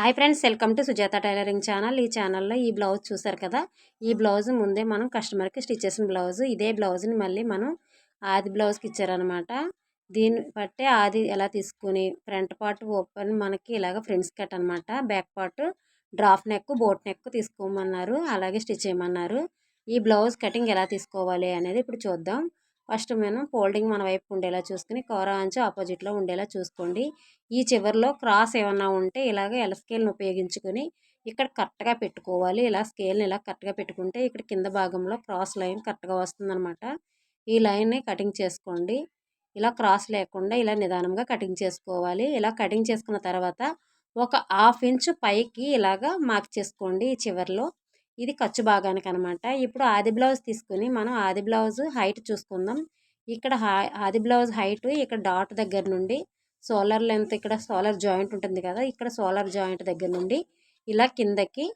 Hi friends welcome to Sujatha tailoring channel. ఈ ఛానల్లో ఈ బ్లౌజ్ చూసారు కదా? ఈ బ్లౌజ్ ముందే మనం కస్టమర్కి స్టిచ్ చేసిన బ్లౌజ్ ఇదే బ్లౌజ్ని మళ్ళీ మనం ఆది బ్లౌజ్కి ఇచ్చారనమాట దీన్ని బట్టి ఆది ఎలా తీసుకుని ఫ్రంట్ పార్ట్ ఓపెన్ మనకి ఇలాగ ఫ్రంట్స్ కట్ అనమాట back part draft neck boat neck తీసుకోమన్నారు అలాగే స్టిచ్ చేయమన్నారు. ఈ బ్లౌజ్ కటింగ్ ఎలా తీసుకోవాలి అనేది ఇప్పుడు చూద్దాం. ఫస్ట్ మనం ఫోల్డింగ్ మన వైపు ఉండేలా చూసుకుని కోరా అంచు ఆపోజిట్లో ఉండేలా చూసుకోండి. ఈ చివరిలో క్రాస్ ఏమన్నా ఉంటే ఇలాగ ఎల స్కేల్ని ఉపయోగించుకొని ఇక్కడ కరెక్ట్గా పెట్టుకోవాలి. ఇలా స్కేల్ని ఇలా కరెక్ట్గా పెట్టుకుంటే ఇక్కడ కింద భాగంలో క్రాస్ లైన్ కరెక్ట్గా వస్తుందన్నమాట. ఈ లైన్ని కటింగ్ చేసుకోండి. ఇలా క్రాస్ లేకుండా ఇలా నిదానంగా కటింగ్ చేసుకోవాలి. ఇలా కటింగ్ చేసుకున్న తర్వాత ఒక హాఫ్ ఇంచ్ పైకి ఇలాగా మార్క్ చేసుకోండి ఈ చివరిలో. ఇది ఖర్చు భాగానికి అనమాట ఇప్పుడు ఆది బ్లౌజ్ తీసుకుని మనం ఆది బ్లౌజ్ హైట్ చూసుకుందాం. ఇక్కడ ఆది బ్లౌజ్ హైట్ ఇక్కడ డాట్ దగ్గర నుండి సోలార్ లెంత్ ఇక్కడ సోలార్ జాయింట్ ఉంటుంది కదా ఇక్కడ సోలార్ జాయింట్ దగ్గర నుండి ఇలా కిందకి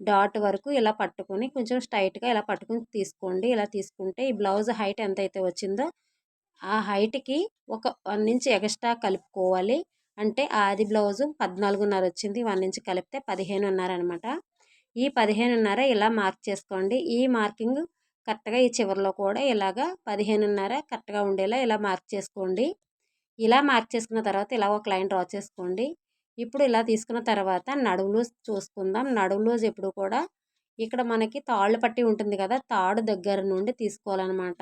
డాట్ వరకు ఇలా పట్టుకొని కొంచెం స్ట్రైట్గా ఇలా పట్టుకుని తీసుకోండి. ఇలా తీసుకుంటే ఈ బ్లౌజ్ హైట్ ఎంత అయితే వచ్చిందో ఆ హైట్కి ఒక వన్ ఇంచ్ ఎక్స్ట్రా కలుపుకోవాలి. అంటే ఆది బ్లౌజు పద్నాలుగున్నర వచ్చింది వన్ ఇంచ్ కలిపితే పదిహేనున్నర అనమాట ఈ పదిహేనున్నర ఇలా మార్క్ చేసుకోండి. ఈ మార్కింగ్ కరెక్ట్గా ఈ చివరిలో కూడా ఇలాగా పదిహేనున్నర కరెక్ట్గా ఉండేలా ఇలా మార్క్ చేసుకోండి. ఇలా మార్క్ చేసుకున్న తర్వాత ఇలా ఒక లైన్ డ్రా చేసుకోండి. ఇప్పుడు ఇలా తీసుకున్న తర్వాత నడుము లూజ్ చూసుకుందాం. నడుము లూజ్ ఎప్పుడు కూడా ఇక్కడ మనకి తాళ్ళు పట్టి ఉంటుంది కదా తాడు దగ్గర నుండి తీసుకోవాలన్నమాట.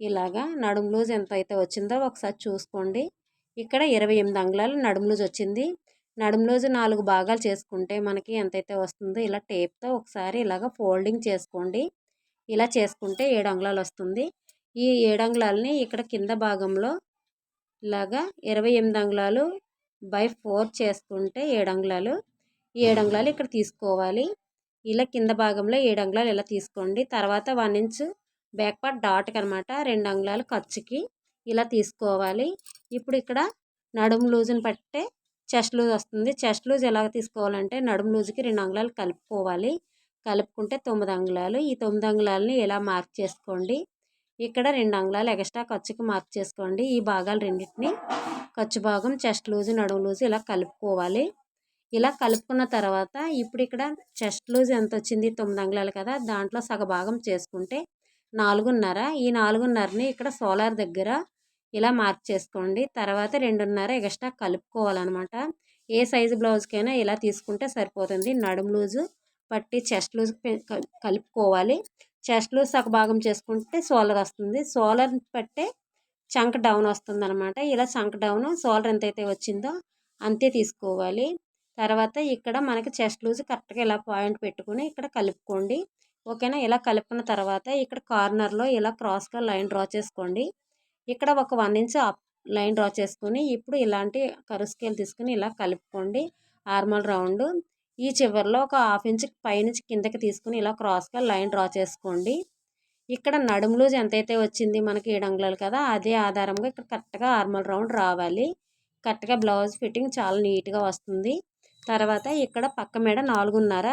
ఇలాగా నడుము లూజ్ ఎంత అయితే వచ్చిందో ఒకసారి చూసుకోండి. ఇక్కడ ఇరవై ఎనిమిది అంగుళాలు నడుము లూజ్ వచ్చింది. నడుము రోజు నాలుగు భాగాలు చేసుకుంటే మనకి ఎంతైతే వస్తుందో ఇలా టేప్తో ఒకసారి ఇలాగ ఫోల్డింగ్ చేసుకోండి. ఇలా చేసుకుంటే ఏడు అంగుళాలు వస్తుంది. ఈ ఏడు అంగుళాలని ఇక్కడ కింద భాగంలో ఇలాగా ఇరవై ఎనిమిది అంగుళాలు బై ఫోర్ చేసుకుంటే ఏడు అంగుళాలు. ఈ ఏడు అంగుళాలు ఇక్కడ తీసుకోవాలి. ఇలా కింద భాగంలో ఏడు అంగుళాలు ఇలా తీసుకోండి. తర్వాత వన్ ఇంచ్ బ్యాక్ పార్ట్ డాట్కి అనమాట రెండు అంగుళాలు ఖర్చుకి ఇలా తీసుకోవాలి. ఇప్పుడు ఇక్కడ నడుము లూజుని పట్టే చెస్ట్ లూజ్ వస్తుంది. చెస్ట్ లూజ్ ఎలా తీసుకోవాలంటే నడుము లూజ్కి రెండు అంగుళాలు కలుపుకోవాలి. కలుపుకుంటే తొమ్మిది అంగుళాలు. ఈ తొమ్మిది అంగుళాలని ఇలా మార్క్ చేసుకోండి? ఇక్కడ రెండు అంగుళాలు ఎక్స్ట్రా ఖర్చుకి మార్క్ చేసుకోండి. ఈ భాగాలు రెండింటిని ఖర్చు భాగం చెస్ట్ లూజ్ నడుము లూజ్ ఇలా కలుపుకోవాలి. ఇలా కలుపుకున్న తర్వాత ఇప్పుడు ఇక్కడ చెస్ట్ లూజ్ ఎంత వచ్చింది? తొమ్మిది అంగుళాలు కదా! దాంట్లో సగభాగం చేసుకుంటే నాలుగున్నర. ఈ నాలుగున్నరని ఇక్కడ సోలార్ దగ్గర ఇలా మార్క్ చేసుకోండి. తర్వాత రెండున్నర ఎక్స్ట్రా కలుపుకోవాలన్నమాట. ఏ సైజు బ్లౌజ్కైనా ఇలా తీసుకుంటే సరిపోతుంది. నడుము లూజు పట్టి చెస్ట్ లూజ్ కలుపుకోవాలి. చెస్ట్ లూజ్ సగ భాగం చేసుకుంటే సోలర్ వస్తుంది. సోలర్ పట్టే చంక్ డౌన్ వస్తుంది అనమాట ఇలా చంక్ డౌన్ సోలర్ ఎంతైతే వచ్చిందో అంతే తీసుకోవాలి. తర్వాత ఇక్కడ మనకి చెస్ట్ లూజ్ కరెక్ట్గా ఇలా పాయింట్ పెట్టుకుని ఇక్కడ కలుపుకోండి. ఓకేనా? ఇలా కలుపుకున్న తర్వాత ఇక్కడ కార్నర్లో ఇలా క్రాస్గా లైన్ డ్రా చేసుకోండి. ఇక్కడ ఒక వన్ ఇంచ్ లైన్ డ్రా చేసుకుని ఇప్పుడు ఇలాంటి కరు స్కేల్ తీసుకుని ఇలా కలుపుకోండి. Armhole round. ఈ చివరిలో ఒక హాఫ్ ఇంచ్ పైనుంచి కిందకి తీసుకుని ఇలా క్రాస్గా లైన్ డ్రా చేసుకోండి. ఇక్కడ నడుము లూజ్ ఎంతైతే వచ్చింది మనకి ఏడు అంగుళాలు కదా అదే ఆధారంగా ఇక్కడ కరెక్ట్గా ఆర్మల్ రౌండ్ రావాలి. కరెక్ట్గా బ్లౌజ్ ఫిట్టింగ్ చాలా నీట్గా వస్తుంది. తర్వాత ఇక్కడ పక్క మీద నాలుగున్నర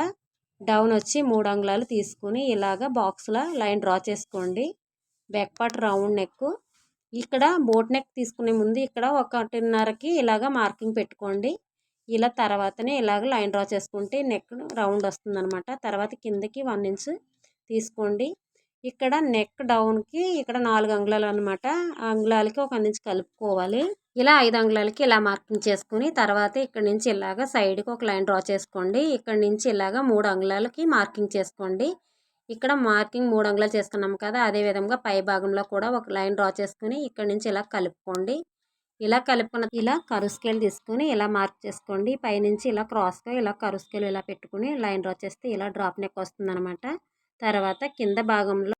డౌన్ వచ్చి మూడు అంగుళాలు తీసుకుని ఇలాగ బాక్స్లో లైన్ డ్రా చేసుకోండి. Back part round neck. ఇక్కడ బోట్ నెక్ తీసుకునే ముందు ఇక్కడ ఒకటిన్నరకి ఇలాగ మార్కింగ్ పెట్టుకోండి. ఇలా తర్వాతనే ఇలాగ లైన్ డ్రా చేసుకుంటే నెక్ రౌండ్ వస్తుంది అనమాట తర్వాత కిందకి వన్ ఇంచ్ తీసుకోండి. ఇక్కడ నెక్ డౌన్కి ఇక్కడ నాలుగు అంగుళాలు అనమాట అంగుళాలకి ఒక ఇంచ్ కలుపుకోవాలి. ఇలా ఐదు అంగుళాలకి ఇలా మార్కింగ్ చేసుకుని తర్వాత ఇక్కడ నుంచి ఇలాగ సైడ్కి ఒక లైన్ డ్రా చేసుకోండి. ఇక్కడ నుంచి ఇలాగ మూడు అంగుళాలకి మార్కింగ్ చేసుకోండి. ఇక్కడ మార్కింగ్ మూడు అంగుళాలు చేసుకున్నాం కదా అదే విధంగా పై భాగంలో కూడా ఒక లైన్ డ్రా చేసుకుని ఇక్కడ నుంచి ఇలా కలుపుకోండి. ఇలా కలుపుకున్న ఇలా కరు స్కేల్ తీసుకుని ఇలా మార్క్ చేసుకోండి. పైనుంచి ఇలా క్రాస్గా ఇలా కరు స్కేల్ ఇలా పెట్టుకుని లైన్ డ్రా చేస్తే ఇలా డ్రాప్ నెక్ వస్తుంది తర్వాత కింద భాగంలో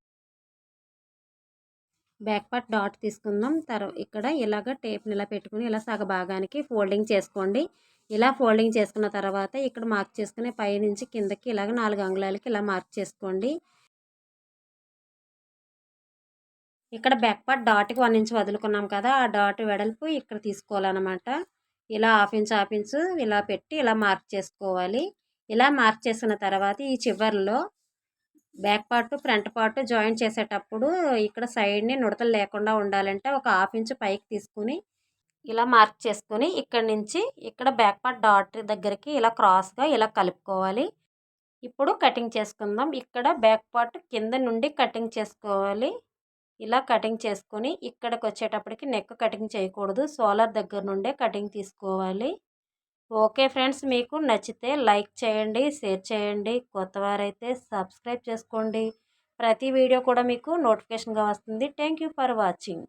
బ్యాక్ పార్ట్ డాట్ తీసుకుందాం. తర్వాత ఇక్కడ ఇలాగ టేప్ని ఇలా పెట్టుకుని ఇలా సగ భాగానికి ఫోల్డింగ్ చేసుకోండి. ఇలా ఫోల్డింగ్ చేసుకున్న తర్వాత ఇక్కడ మార్క్ చేసుకుని పైనుంచి కిందకి ఇలాగ నాలుగు అంగుళాలకి ఇలా మార్క్ చేసుకోండి. ఇక్కడ బ్యాక్ పార్ట్ డాట్కి వన్ ఇంచ్ వదులుకున్నాం కదా ఆ డాట్ వెడల్పు ఇక్కడ తీసుకోవాలన్నమాట. ఇలా హాఫ్ ఇంచ్ హాఫ్ ఇంచ్ ఇలా పెట్టి ఇలా మార్క్ చేసుకోవాలి. ఇలా మార్క్ చేసిన తర్వాత ఈ చివరిలో back part front part joint చేసేటప్పుడు ఇక్కడ సైడ్ని నుడతలు లేకుండా ఉండాలంటే ఒక హాఫ్ ఇంచ్ పైకి తీసుకుని ఇలా మార్క్ చేసుకొని ఇక్కడ నుంచి ఇక్కడ బ్యాక్ పార్ట్ డాట్ దగ్గరికి ఇలా క్రాస్గా ఇలా కలుపుకోవాలి. ఇప్పుడు కటింగ్ చేసుకుందాం. ఇక్కడ బ్యాక్ పార్ట్ కింద నుండి కటింగ్ చేసుకోవాలి. ఇలా కటింగ్ చేసుకొని ఇక్కడికి వచ్చేటప్పటికి నెక్ కటింగ్ చేయకూడదు. సోలార్ దగ్గర నుండే కటింగ్ తీసుకోవాలి. ఓకే ఫ్రెండ్స్ మీకు నచ్చితే లైక్ చేయండి షేర్ చేయండి. కొత్తవారైతే సబ్స్క్రైబ్ చేసుకోండి. ప్రతి వీడియో కూడా మీకు నోటిఫికేషన్గా వస్తుంది. Thank for watching.